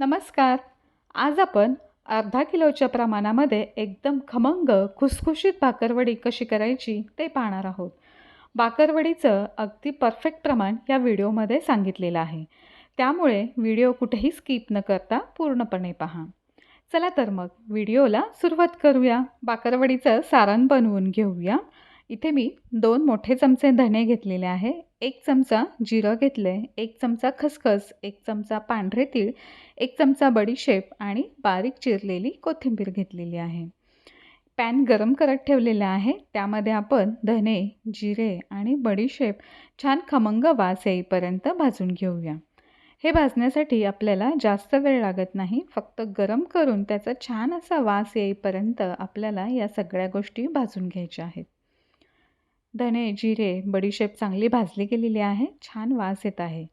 नमस्कार. आज आपण अर्धा किलोच्या प्रमाणामध्ये एकदम खमंग खुसखुशीत भाकरवडी कशी करायची ते पाहणार आहोत. भाकरवडीचं अगदी परफेक्ट प्रमाण या व्हिडिओमध्ये सांगितलेलं आहे. त्यामुळे व्हिडिओ कुठेही स्किप न करता पूर्णपणे पहा. चला तर मग व्हिडिओला सुरुवात करूया. बाकरवडीचं सारण बनवून घेऊया. इथे मी दोन मोठे चमचे धणे घेतलेले आहे. एक चमचा जिरं घेतलं आहे एक चमचा खसखस एक चमचा पांढरे तीळ एक चमचा बडीशेप आणि बारीक चिरलेली कोथिंबीर घेतलेली आहे. पॅन गरम करत ठेवलेला आहे. त्यामध्ये आपण धने जिरे आणि बडीशेप छान खमंग वास येईपर्यंत भाजून घेऊया. हे भाजण्यासाठी आपल्याला जास्त वेळ लागत नाही. फक्त गरम करून त्याचा छान असा वास येईपर्यंत आपल्याला या सगळ्या गोष्टी भाजून घ्यायच्या आहेत. धने जिरे बडीशेप चांगली भाजली गेलेली आहे. छान वास येत आहे.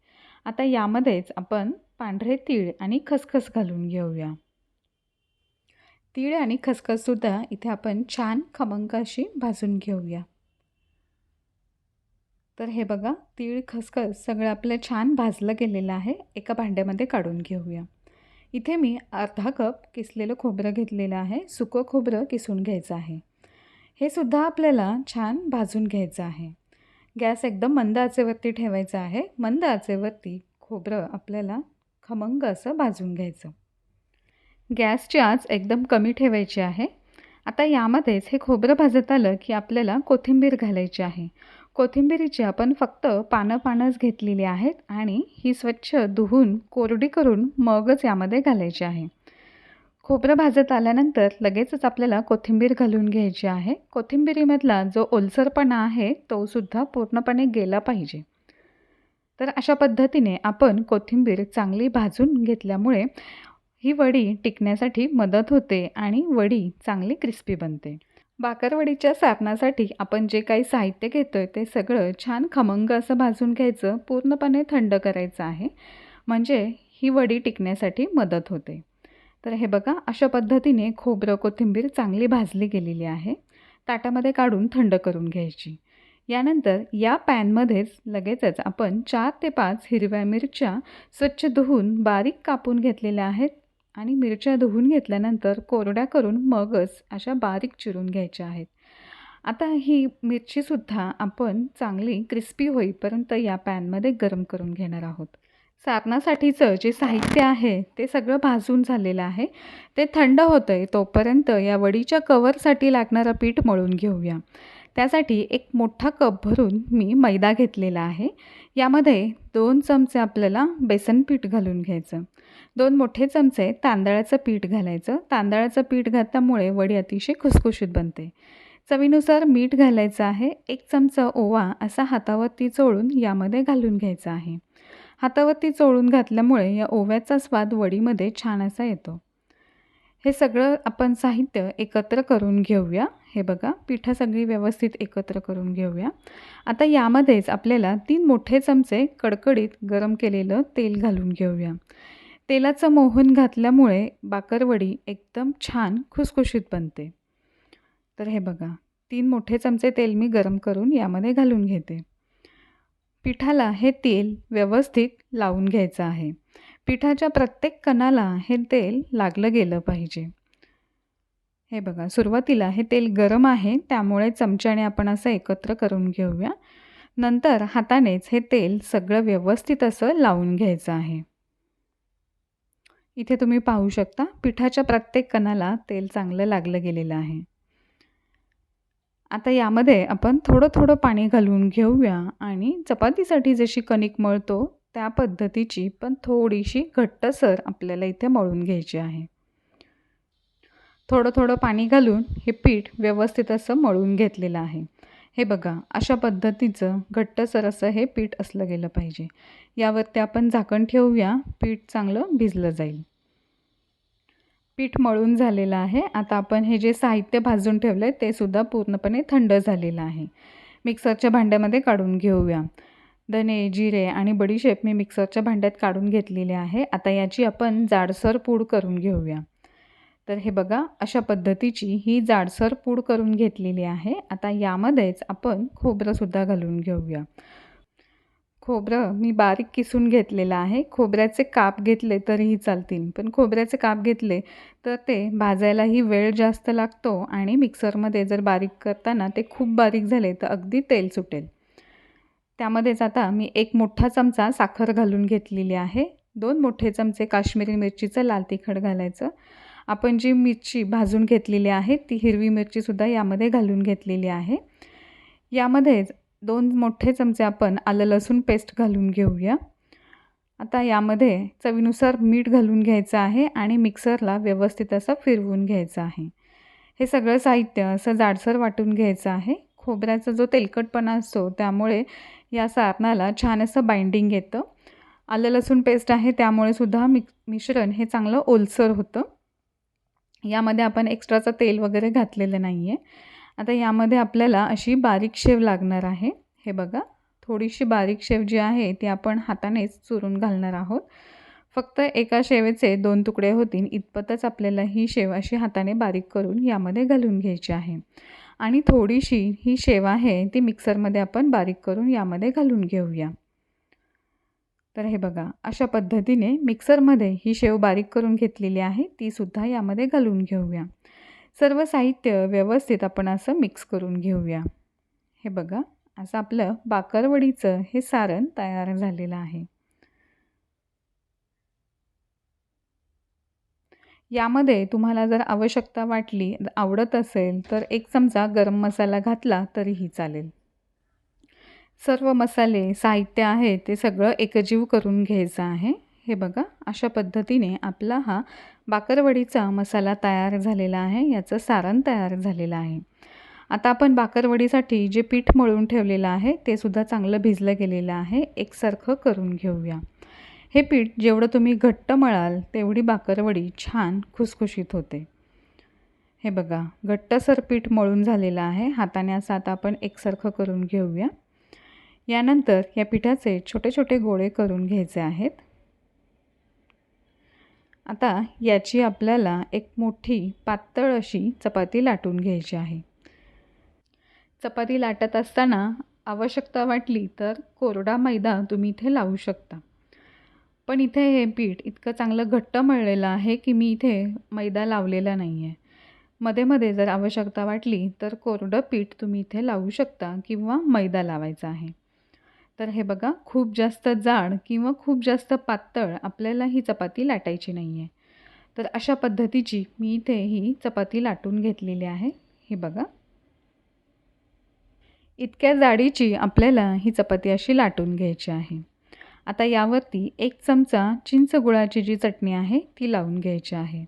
आता यामध्येच आपण पांढरे तीळ आणि खसखस घालून घेऊया. तीळ आणि खसखससुद्धा इथे आपण छान खमंगाशी भाजून घेऊया. तर हे बघा तीळ खसखस सगळं आपलं छान भाजलं गेलेलं आहे. एका भांड्यामध्ये काढून घेऊया. इथे मी अर्धा कप किसलेलं खोबरं घेतलेलं आहे. सुकं खोबरं किसून घ्यायचं आहे. हे सुद्धा आपल्याला छान भाजून घ्यायचं आहे. गॅस एकदम मंद आचेवरती ठेवायचा आहे. मंद आचेवरती खोबरं आपल्याला खमंग असं भाजून घ्यायचं. गॅसची आच एकदम कमी ठेवायची आहे. आता यामध्येच हे खोबरं भाजत आलं की आपल्याला कोथिंबीर घालायची आहे. कोथिंबीरीची आपण फक्त पानं पानंच घेतलेली आहेत आणि ही स्वच्छ धुवून कोरडी करून मगच यामध्ये घालायची आहे. खोबरं भाजत आल्यानंतर लगेचच आपल्याला कोथिंबीर घालून घ्यायची आहे. कोथिंबीरीमधला जो ओलसरपणा आहे तो सुद्धा पूर्णपणे गेला पाहिजे. तर अशा पद्धतीने आपण कोथिंबीर चांगली भाजून घेतल्यामुळे ही वडी टिकण्यासाठी मदत होते आणि वडी चांगली क्रिस्पी बनते. बाकरवडीच्या सारणासाठी आपण जे काही साहित्य घेतो आहे ते सगळं छान खमंग असं भाजून घ्यायचं पूर्णपणे थंड करायचं आहे. म्हणजे ही वडी टिकण्यासाठी मदत होते. तर हे बघा अशा पद्धतीने खोबरं कोथिंबीर चांगली भाजली गेलेली आहे. ताटामध्ये काढून थंड करून घ्यायची. यानंतर या पॅनमध्येच लगेचच आपण चार ते पाच हिरव्या मिरच्या स्वच्छ धुवून बारीक कापून घेतलेल्या आहेत आणि मिरच्या धुवून घेतल्यानंतर कोरड्या करून मगच अशा बारीक चिरून घ्यायच्या आहेत. आता ही मिरचीसुद्धा आपण चांगली क्रिस्पी होईपर्यंत या पॅनमध्ये गरम करून घेणार आहोत. सारणासाठीचं जे साहित्य आहे ते सगळं भाजून झालेलं आहे. ते थंड होतं आहे तोपर्यंत या वडीच्या कवरसाठी लागणारं पीठ मळून घेऊया. त्यासाठी एक मोठा कप भरून मी मैदा घेतलेला आहे. यामध्ये दोन चमचे आपल्याला बेसन पीठ घालून घ्यायचं. दोन मोठे चमचे तांदळाचं पीठ घालायचं. तांदळाचं पीठ घातल्यामुळे वडी अतिशय खुसखुशीत बनते. चवीनुसार मीठ घालायचं आहे. एक चमचा ओवा असा हातावरती चोळून यामध्ये घालून घ्यायचा आहे. हातावरती चोळून घातल्यामुळे या ओव्याचा स्वाद वडीमध्ये छान असा येतो. हे सगळं आपण साहित्य एकत्र करून घेऊया. हे बघा पिठं सगळी व्यवस्थित एकत्र करून घेऊया. आता यामध्येच आपल्याला तीन मोठे चमचे कडकडीत गरम केलेलं तेल घालून घेऊया. तेलाचं मोहन घातल्यामुळे बाकरवडी एकदम छान खुसखुशीत बनते. तर हे बघा तीन मोठे चमचे तेल मी गरम करून यामध्ये घालून घेते. पिठाला हे तेल व्यवस्थित लावून घ्यायचं आहे. पिठाच्या प्रत्येक कणाला हे तेल लागलं गेलं पाहिजे. हे बघा सुरुवातीला हे तेल गरम आहे त्यामुळे चमच्याने आपण असं एकत्र करून घेऊया. नंतर हातानेच हे तेल सगळं व्यवस्थित असं लावून घ्यायचं आहे. इथे तुम्ही पाहू शकता पिठाच्या प्रत्येक कणाला तेल चांगलं लागलं गेलेलं आहे. आता यामध्ये आपण थोडं थोडं पाणी घालून घेऊया आणि चपातीसाठी जशी कणिक मळतो त्या पद्धतीची पण थोडीशी घट्टसर आपल्याला इथे मळून घ्यायची आहे. थोडं थोडं पाणी घालून हे पीठ व्यवस्थित असं मळून घेतलेलं आहे. हे बघा अशा पद्धतीचं घट्टसर असं हे पीठ असलं गेलं पाहिजे. यावरती आपण झाकण ठेवूया पीठ चांगलं भिजलं जाईल. पीठ मळून झालेलं आहे. आता आपण हे जे साहित्य भाजून ठेवलं आहे ते सुद्धा पूर्णपणे थंड झालेलं आहे. मिक्सरच्या भांड्यामध्ये काढून घेऊया. धने जिरे आणि बडीशेप मी मिक्सरच्या भांड्यात काढून घेतलेले आहे. आता याची आपण जाडसर पूड करून घेऊया. तर हे बघा अशा पद्धतीची ही जाडसर पूड करून घेतलेली आहे. आता यामध्येच आपण खोबरंसुद्धा घालून घेऊया. खोबरं मी बारीक किसून घेतलेलं आहे. खोबऱ्याचे काप घेतले तरीही चालतील. पण खोबऱ्याचे काप घेतले तर ते भाजायलाही वेळ जास्त लागतो आणि मिक्सरमध्ये जर बारीक करताना ते खूप बारीक झाले तर अगदी तेल सुटेल. त्यामध्येच आता मी एक मोठा चमचा साखर घालून घेतलेली आहे. दोन मोठे चमचे काश्मीरी मिरचीचं लाल तिखट घालायचं. आपण जी मिरची भाजून घेतलेली आहे ती हिरवी मिरचीसुद्धा यामध्ये घालून घेतलेली आहे. यामध्येच दोन मोठे चमचे आपण आलं लसूण पेस्ट घालून घेऊया. आता यामध्ये चवीनुसार मीठ घालून घ्यायचं आहे आणि मिक्सरला व्यवस्थित असं फिरवून घ्यायचं आहे. हे सगळं साहित्य असं जाडसर वाटून घ्यायचं आहे. खोबऱ्याचा जो तेलकटपणा असतो त्यामुळे या सारणाला छान असं बाइंडिंग येतं. आलं लसूण पेस्ट आहे त्यामुळे सुद्धा मिक मिश्रण हे चांगलं ओलसर होतं. यामध्ये आपण एक्स्ट्राचं तेल वगैरे घातलेलं नाही आहे आता यामध्ये आपल्याला अशी बारीक शेव लागणार आहे. हे बघा थोडीशी बारीक शेव जी आहे ती आपण हातानेच चुरून घालणार आहोत. फक्त एका शेवेचे दोन तुकडे होतील. इतपतच आपल्याला ही शेव अशी हाताने बारीक करून यामध्ये घालून घ्यायची आहे. आणि थोडीशी ही शेव आहे ती मिक्सरमध्ये आपण बारीक करून यामध्ये घालून घेऊया. तर हे बघा अशा पद्धतीने मिक्सरमध्ये ही शेव बारीक करून घेतलेली आहे तीसुद्धा यामध्ये घालून घेऊया. सर्व साहित्य व्यवस्थित आपण असं मिक्स करून घेऊया. हे बघा असं आपलं बाकरवडीचं हे सारण तयार झालेलं आहे. यामध्ये तुम्हाला जर आवश्यकता वाटली आवडत असेल तर एक चमचा गरम मसाला घातला तरीही चालेल. सर्व मसाले साहित्य आहे ते सगळं एकजीव करून घ्यायचं आहे. हे बघा अशा पद्धतीने आपला हा बाकरवडीचा मसाला तयार झालेला आहे याचं सारण तयार झालेलं आहे. आता आपण बाकरवडीसाठी जे पीठ मळून ठेवलेलं आहे ते सुद्धा चांगलं भिजलं गेलेलं आहे. एकसारखं करून घेऊया. हे पीठ जेवढं तुम्ही घट्ट मळाल तेवढी बाकरवडी छान खुसखुशीत होते. हे बघा घट्टसर पीठ मळून झालेलं आहे. हाताने असं आता आपण एकसारखं करून घेऊया. यानंतर या पिठाचे छोटे छोटे गोळे करून घ्यायचे आहेत. आता याची आपल्याला एक मोठी पातळ अशी चपाती लाटून घ्यायची आहे. चपाती लाटत असताना आवश्यकता वाटली तर कोरडा मैदा तुम्ही इथे लावू शकता. पण इथे हे पीठ इतकं चांगलं घट्ट मळलेलं आहे की मी इथे मैदा लावलेला नाही आहे मध्ये मध्ये जर आवश्यकता वाटली तर कोरडं पीठ तुम्ही इथे लावू शकता किंवा मैदा लावायचा आहे. तर हे बघा खूप जास्त जाड किंवा खूप जास्त पातळ आपल्याला ही चपाती लाटायची नाही आहे तर अशा पद्धतीची मी इथे ही चपाती लाटून घेतलेली आहे. हे बघा. इतक्या जाडीची आपल्याला ही चपाती अशी लाटून घ्यायची आहे. आता यावरती एक चमचा चिंच गुळाची जी चटणी आहे ती लावून घ्यायची आहे.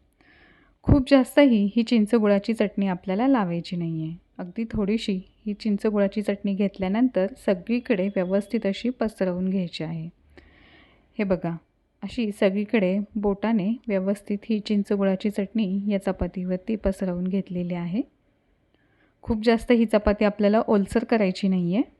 खूप जास्तही ही चिंच गुळाची चटणी आपल्याला लावायची नाही आहे अगदी थोडीशी ही चिंच गुळाची चटणी घेतल्यानंतर सगळीकडे व्यवस्थित अशी पसरवून घ्यायची आहे. हे बघा अशी सगळीकडे बोटाने व्यवस्थित ही चिंच गुळाची चटणी या चपातीवरती पसरवून घेतलेली आहे. खूप जास्त ही चपाती आपल्याला ओलसर करायची नाही आहे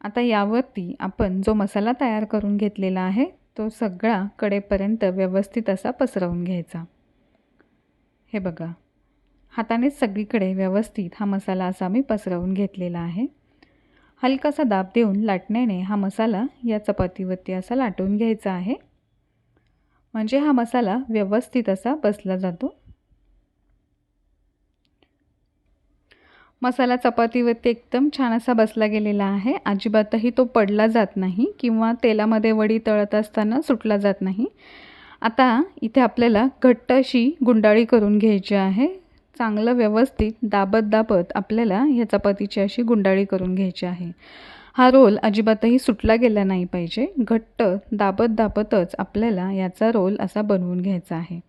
आता यावरती आपण जो मसाला तयार करून घेतलेला आहे तो सगळा कडेपर्यंत व्यवस्थित असा पसरवून घ्यायचा. हे बघा हातानेच सगळीकडे व्यवस्थित हा मसाला असा मी पसरवून घेतलेला आहे. हलकासा दाब देऊन लाटण्याने हा मसाला या चपातीवरती असा लाटून घ्यायचा आहे. म्हणजे हा मसाला व्यवस्थित असा बसला जातो. मसाला चपातीवरती एकदम छान असा बसला गेलेला आहे. अजिबातही तो पडला जात नाही किंवा तेलामध्ये वडी तळत असताना सुटला जात नाही. आता इथे आपल्याला घट्ट अशी गुंडाळी करून घ्यायची आहे. चांगलं व्यवस्थित दाबत दाबत आपल्याला ह्या चपातीची अशी गुंडाळी करून घ्यायची आहे. हा रोल अजिबातही सुटला गेला नाही पाहिजे. घट्ट दाबत दाबतच आपल्याला याचा रोल असा बनवून घ्यायचा आहे.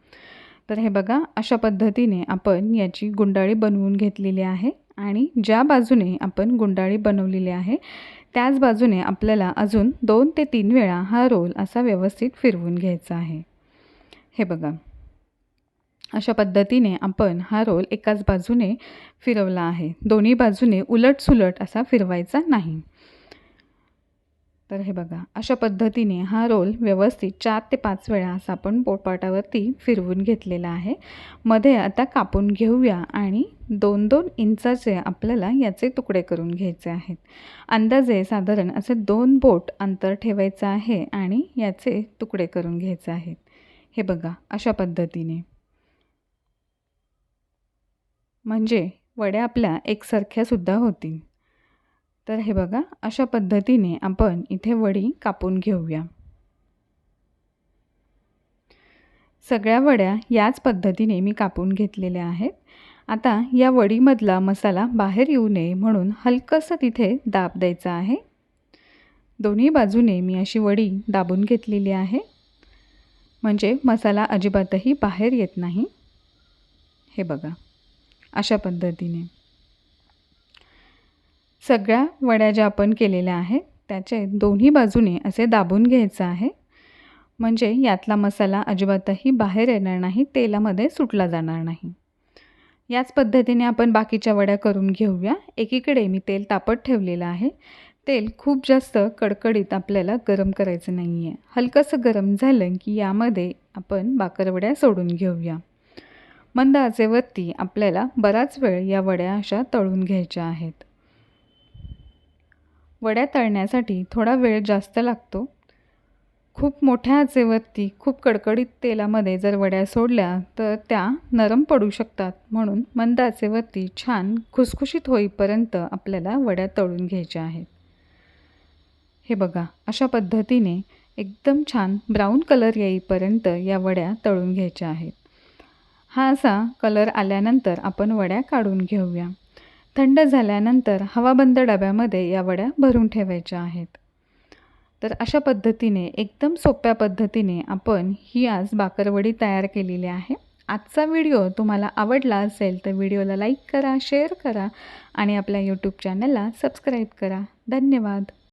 तर हे बघा अशा पद्धतीने आपण याची गुंडाळी बनवून घेतलेली आहे आणि ज्या बाजूने आपण गुंडाळी बनवलेली आहे त्याच बाजूने आपल्याला अजून दोन ते तीन वेळा हा रोल असा व्यवस्थित फिरवून घ्यायचा आहे. हे बघा. अशा पद्धतीने आपण हा रोल एकाच बाजूने फिरवला आहे. दोन्ही बाजूने उलटसुलट असा फिरवायचा नाही. तर तर हे बघा अशा पद्धतीने हा रोल व्यवस्थित चार ते पाच वेळा असा आपण पोटपाटावरती फिरवून घेतलेला आहे. मध्ये आता कापून घेऊया आणि दोन दोन इंचाचे आपल्याला याचे तुकडे करून घ्यायचे आहेत. अंदाजे साधारण असे दोन बोट अंतर ठेवायचं आहे आणि याचे तुकडे करून घ्यायचे आहेत. हे बघा अशा पद्धतीने. म्हणजे वड्या आपल्या एकसारख्यासुद्धा होतील. तर हे बघा अशा पद्धतीने आपण इथे वडी कापून घेऊया. सगळ्या वड्या याच पद्धतीने मी कापून घेतलेल्या आहेत. आता या वडीमधला मसाला बाहेर येऊ नये म्हणून हलकंसं तिथे दाब द्यायचा आहे. दोन्ही बाजूने मी अशी वडी दाबून घेतलेली आहे. म्हणजे मसाला अजिबातही बाहेर येत नाही. हे बघा. अशा पद्धतीने. सगळ्या वड्या ज्या आपण केलेल्या आहेत त्याचे दोन्ही बाजूने असे दाबून घ्यायचं आहे. म्हणजे यातला मसाला अजिबातही बाहेर येणार नाही तेलामध्ये सुटला जाणार नाही. याच पद्धतीने आपण बाकीच्या वड्या करून घेऊया. एकीकडे मी तेल तापत ठेवलेलं आहे. तेल खूप जास्त कडकडीत आपल्याला गरम करायचं नाही आहे हलकंसं गरम झालं की यामध्ये आपण बाकरवड्या सोडून घेऊया. मंद आचेवरती आपल्याला बराच वेळ या वड्या अशा तळून घ्यायच्या आहेत. वड्या तळण्यासाठी थोडा वेळ जास्त लागतो. खूप मोठ्या आचेवरती खूप कडकडीत तेलामध्ये जर वड्या सोडल्या तर त्या नरम पडू शकतात. म्हणून मंद आचेवरती छान खुसखुशीत होईपर्यंत आपल्याला वड्या तळून घ्यायच्या आहेत. हे बघा अशा पद्धतीने एकदम छान ब्राऊन कलर येईपर्यंत या वड्या तळून घ्यायच्या आहेत. हा असा कलर आल्यानंतर आपण वड्या काढून घेऊया. थंड झाल्यानंतर हवाबंद डब्यामध्ये या वड्या भरून ठेवायच्या आहेत. तर अशा पद्धतीने एकदम सोप्या पद्धतीने आपण ही आज बाकरवडी तयार केलेली आहे. आजचा व्हिडिओ तुम्हाला आवडला असेल तर व्हिडिओला लाईक करा शेअर करा आणि आपल्या यूट्यूब चॅनलला सबस्क्राईब करा. धन्यवाद.